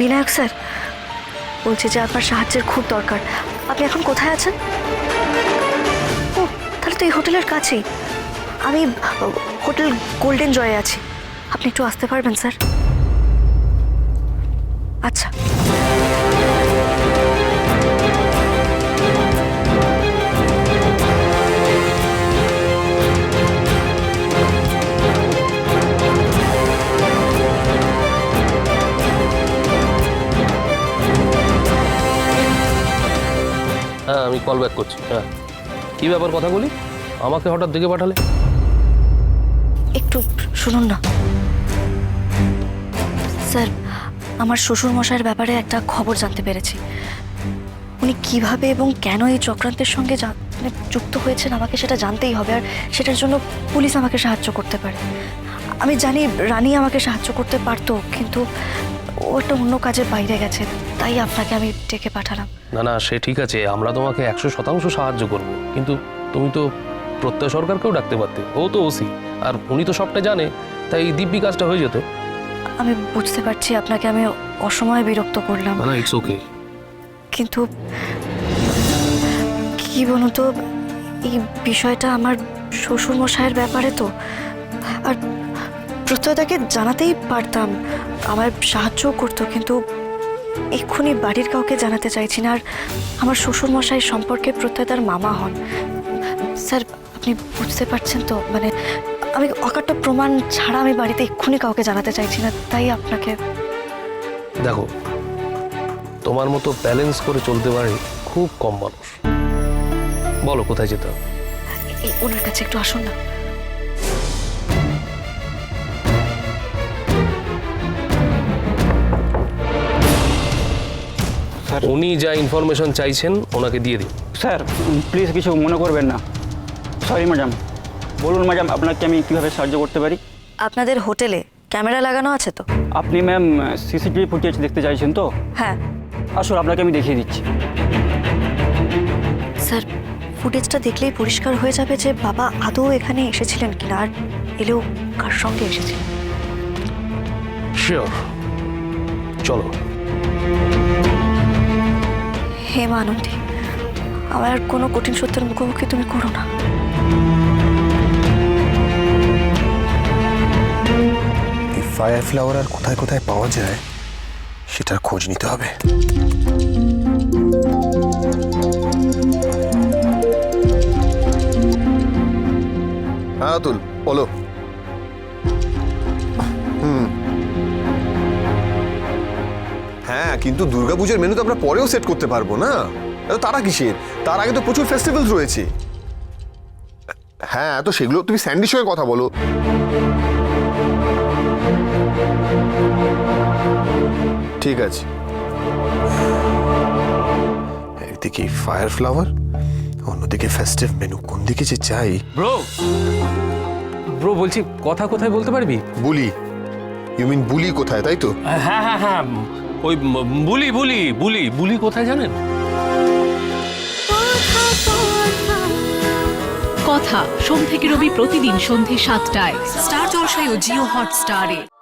Vinayak sir, বলছে যে আপনার সাহায্যের খুব দরকার। আপনি এখন কোথায় আছেন? ও, তাহলে তো এই হোটেলের কাছেই। আমি হোটেল গোল্ডেন জয়ে আছি। আপনি একটু আসতে পারবেন, স্যার? আচ্ছা। হ্যাঁ আমি কল ব্যাক করছি হ্যাঁ। কী ব্যাপার কথা বলি আমাকে হঠাৎ দেখে পাঠালে? একটু শুনুন না। স্যার, আমার শ্বশুর মশাইয়ের ব্যাপারে একটা খবর জানতে পেরেছি। উনি কীভাবে এবং কেন এই চক্রান্তের সঙ্গে মানে যুক্ত হয়েছেন আমাকে সেটা জানতেই হবে, আর সেটার জন্য পুলিশ আমাকে সাহায্য করতে পারে। আমি জানি রানী আমাকে সাহায্য করতে পারতো, কিন্তু ও একটা অন্য কাজে বাইরে গেছে তাই আপনাকে আমি ডেকে পাঠালাম। না না সে ঠিক আছে আমরা তোমাকে একশো শতাংশ সাহায্য করব কিন্তু তুমি তো প্রত্যয় সরকারকেও ডাকতে পারতে ও তো ওসি আর উনি তো সবটা জানে তাই দিব্যি কাজটা হয়ে যেত। আমি বুঝতে পারছি আপনাকে আমি অসময়ে বিরক্ত করলাম। না ইটস ওকে কিন্তু কি বলুন তো এই বিষয়টা আমার শ্বশুর মশাইয়ের ব্যাপারে তো আর প্রত্যয়তাকে জানাতেই পারতাম। আমার সাহায্যও করতো কিন্তু এক্ষুনি বাড়ির কাউকে জানাতে চাইছি না। আর আমার শ্বশুর মশাই সম্পর্কে প্রত্যয় তার মামা হন। স্যার আপনি বুঝতে পারছেন তো? মানে আমি অকাট্য প্রমাণ ছাড়া আমি বাড়িতে এক্ষুনি কাউকে জানাতে চাইছি না তাই আপনাকে দেখো তোমার মতো ব্যালেন্স করে চলতে পারে খুব কম মানুষ। বলো কোথায় যেতে হবে? ওনার কাছে একটু আসুন না। স্যার। উনি যা ইনফরমেশন চাইছেন ওনাকে দিয়ে দিন। স্যার প্লিজ কিছু মনে করবেন না। সরি ম্যাডাম বলুন ম্যাডাম আপনাকে আমি কীভাবে সাহায্য করতে পারি? আপনাদের হোটেলে ক্যামেরা লাগানো আছে তো? আপনি ম্যাম সিসিটিভি ফুটেজ দেখতে চাইছেন তো? হ্যাঁ। আসুন আপনাকে আমি দেখিয়ে দিচ্ছি। স্যার ফুটেজটা দেখলেই পরিষ্কার হয়ে যাবে যে বাবা আদৌ এখানে এসেছিলেন কিনা আর এলেও কার সঙ্গে এসেছিলেন? শিওর চলো। হে মা আনন্দী আমার আর কোনো কঠিন সত্যের মুখোমুখি তুমি করো না। ফায়ার ফ্লাওয়ার আর কোথায় কোথায় পাওয়া যায় সেটার খোঁজ নিতে হবে। হ্যাঁ অতুল বলো। কিন্তু দুর্গাপূজার মেনু তো আমরা পরেও সেট করতে পারব না? এত তারা কিসের? তার আগে তো প্রচুর ফেস্টিভ্যালস রয়েছে। হ্যাঁ তো সেগুলো তুমি স্যান্ডির সঙ্গে কথা বলো। ঠিক আছে। একদিকে ফায়ার ফ্লাওয়ার অন্যদিকে ফেস্টিভ মেনু কোন দিকে যে চাই ব্রো ব্রো বলছি কথা কোথায় বলতে পারবি? বুলি। ইউ মিন বুলি কোথায় তাই তো? হ্যাঁ হ্যাঁ হ্যাঁ। ওই বুলি বুলি বুলি বুলি কোথায় জানেন? কথা সোম থেকে রবি প্রতিদিন সন্ধে সাতটায়। স্টার জলসায় ও জিও হটস্টারে।